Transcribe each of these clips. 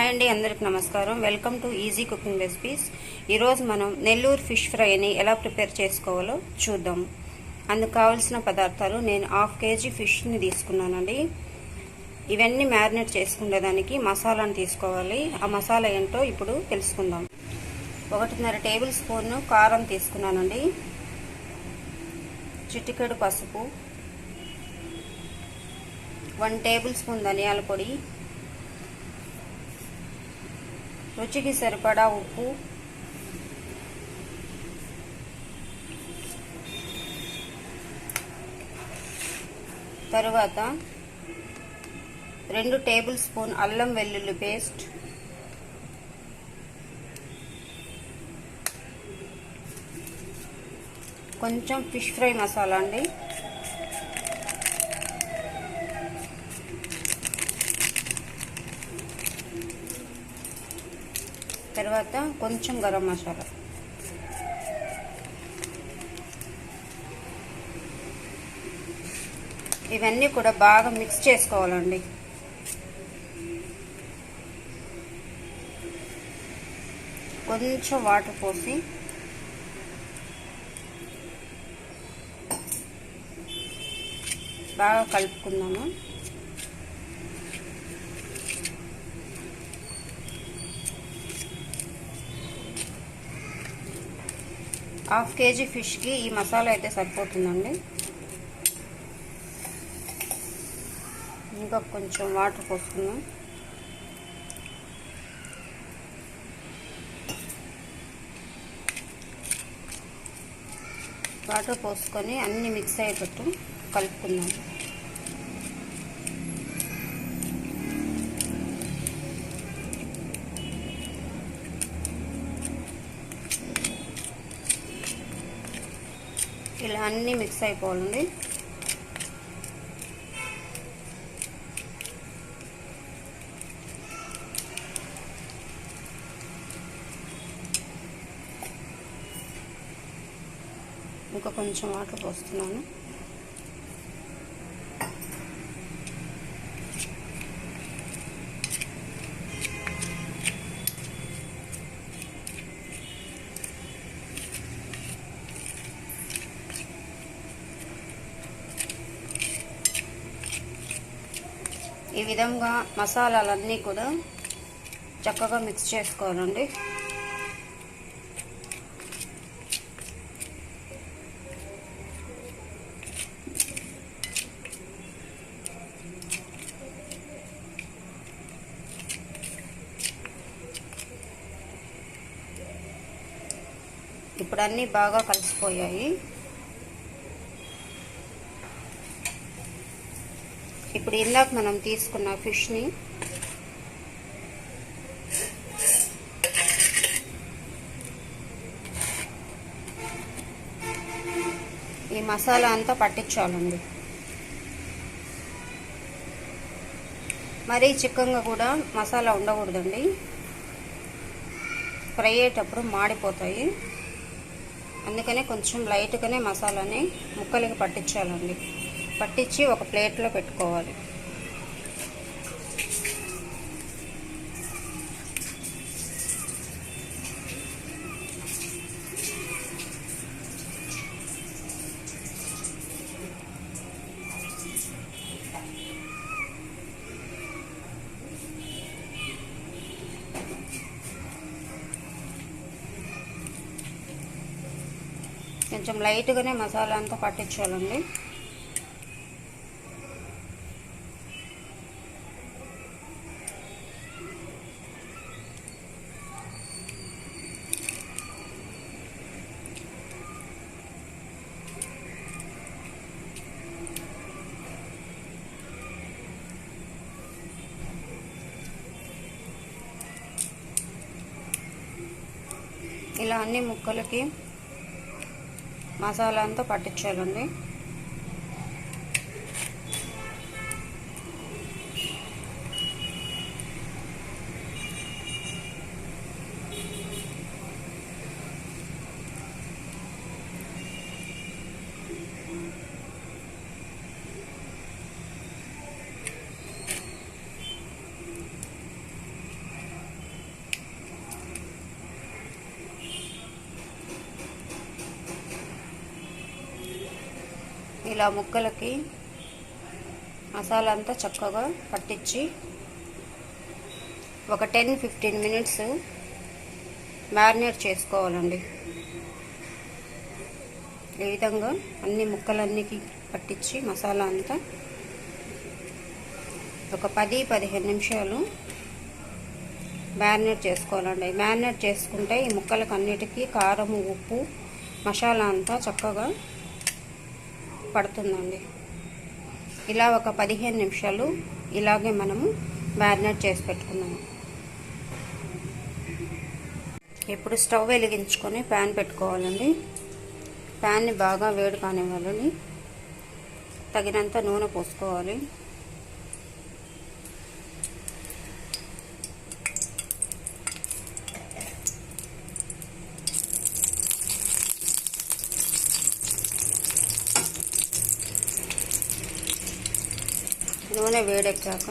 Hi అండి అందరికి నమస్కారం. Welcome to easy cooking recipes. ఈరోజు మనం నెల్లూరు ఫిష్ ఫ్రైని ఎలా ప్రిపేర్ చేసుకోవాలో చూద్దాం. అందుకు కావాల్సిన పదార్థాలు నేను హాఫ్ కేజీ ఫిష్ని తీసుకున్నానండి. ఇవన్నీ మ్యారినేట్ చేసుకునేదానికి మసాలాను తీసుకోవాలి. ఆ మసాలా ఏంటో ఇప్పుడు తెలుసుకుందాం. ఒకటిన్నర టేబుల్ స్పూన్ కారం తీసుకున్నానండి. చిటికెడు పసుపు. వన్ టేబుల్ స్పూన్ ధనియాల పొడి. రుచికి సరిపడా ఉప్పు. తరువాత రెండు టేబుల్ స్పూన్ అల్లం వెల్లుల్లి పేస్ట్. కొంచెం ఫిష్ ఫ్రై మసాలా అండి. తర్వాత కొంచెం గరం మసాలా. ఇవన్నీ కూడా బాగా మిక్స్ చేసుకోవాలండి. కొంచెం వాటర్ పోసి బాగా కలుపుకుందాము. హాఫ్ కేజీ ఫిష్కి ఈ మసాలా అయితే సరిపోతుందండి. ఇంకా కొంచెం వాటర్ పోసుకుందాం. వాటర్ పోసుకొని అన్ని మిక్స్ అయ్యేటట్టు కలుపుకుందాం ఇలా అన్నీ మిక్స్ అయిపోవాలండి. ఇంకా కొంచెం వాటర్ పోస్తున్నాను. విధంగా మసాలాలన్నీ కూడా చక్కగా మిక్స్ చేసుకోవాలండి. ఇప్పుడు అన్నీ బాగా కలిసిపోయాయి. ఇప్పుడు ఇందాక మనం తీసుకున్న ఫిష్ని ఈ మసాలా అంతా పట్టించాలండి. మరీ చిక్కగా కూడా మసాలా ఉండకూడదండి. ఫ్రై అయ్యేటప్పుడు మాడిపోతాయి. అందుకనే కొంచెం లైట్గానే మసాలాని ముక్కలకి పట్టించాలండి. పట్టించి ఒక ప్లేట్లో పెట్టుకోవాలి. కొంచెం లైట్గానే మసాలా అంతా పట్టించాలండి ఇలా అన్ని ముక్కలకి మసాలా అంతా పట్టించాలండి ఇలా ముక్కలకి మసాలా అంతా చక్కగా పట్టించి ఒక టెన్ ఫిఫ్టీన్ మినిట్స్ మ్యారినేట్ చేసుకోవాలండి. ఈ విధంగా అన్ని ముక్కలన్నికి పట్టించి మసాలా అంతా ఒక పది పదిహేను నిమిషాలు మ్యారినేట్ చేసుకోవాలండి. మ్యారినేట్ చేసుకుంటే ఈ ముక్కలకు అన్నిటికీ కారం ఉప్పు మసాలా అంతా చక్కగా పడుతుందండి. ఇలా ఒక పదిహేను నిమిషాలు ఇలాగే మనము మ్యారినేట్ చేసి పెట్టుకున్నాము ఇప్పుడు స్టవ్ వెలిగించుకొని ప్యాన్ పెట్టుకోవాలండి. ప్యాన్ని బాగా వేడి కానివ్వాలని తగినంత నూనె పోసుకోవాలి. నూనె వేడెక్కాక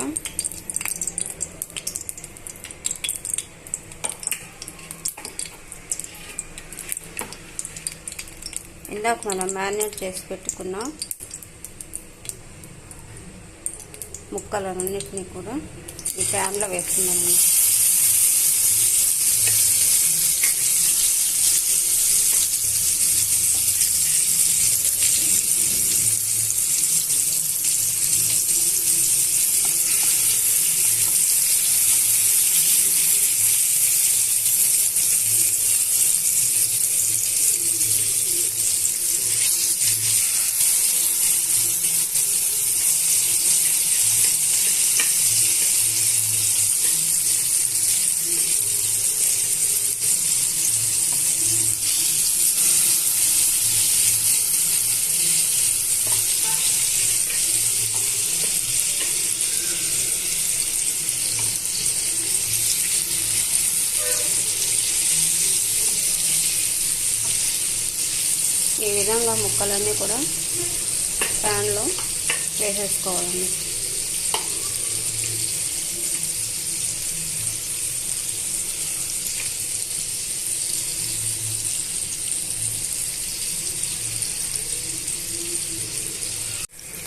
ఇందాక మనం మ్యారినేట్ చేసి పెట్టుకున్న ముక్కలన్నింటినీ కూడా ఈ ప్యాన్లో వేస్తున్నాము ఈ విధంగా ముక్కలన్నీ కూడా ప్యాన్లో వేసేసుకోవాలండి.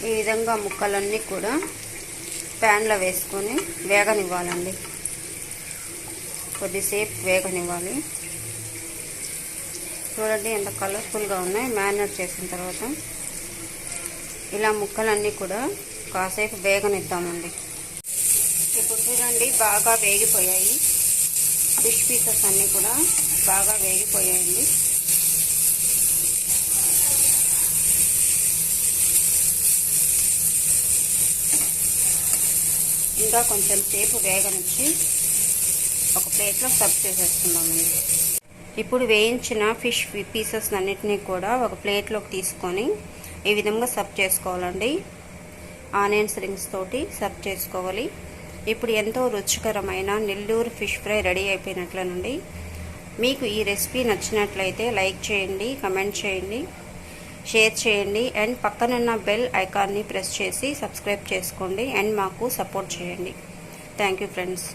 ఈ విధంగా ముక్కలన్నీ కూడా ప్యాన్లో వేసుకొని వేగనివ్వాలండి. కొద్దిసేపు వేగనివ్వాలి. చూడండి ఎంత కలర్ఫుల్గా ఉన్నాయి. మ్యారినేట్ చేసిన తర్వాత ఇలా ముక్కలన్నీ కూడా కాసేపు వేగనిద్దామండి. ఇప్పుడు చూడండి బాగా వేగిపోయాయి. ఫిష్ పీసెస్ అన్నీ కూడా బాగా వేగిపోయాయండి ఇంకా కొంచెం సేపు వేగనిచ్చి ఒక ప్లేట్లో సర్వ్ చేసేసుకుందామండి. ఇప్పుడు వేయించిన ఫిష్ పీసెస్ అన్నిటినీ కూడా ఒక ప్లేట్లోకి తీసుకొని ఈ విధంగా సర్వ్ చేసుకోవాలండి. ఆనియన్స్ రింగ్స్ తోటి సర్వ్ చేసుకోవాలి. ఇప్పుడు ఎంతో రుచికరమైన నెల్లూరు ఫిష్ ఫ్రై రెడీ అయిపోయినట్లనండి. మీకు ఈ రెసిపీ నచ్చినట్లయితే లైక్ చేయండి కమెంట్ చేయండి షేర్ చేయండి అండ్ పక్కనున్న బెల్ ఐకాన్ని ప్రెస్ చేసి సబ్స్క్రైబ్ చేసుకోండి అండ్ మాకు సపోర్ట్ చేయండి. Thank you friends.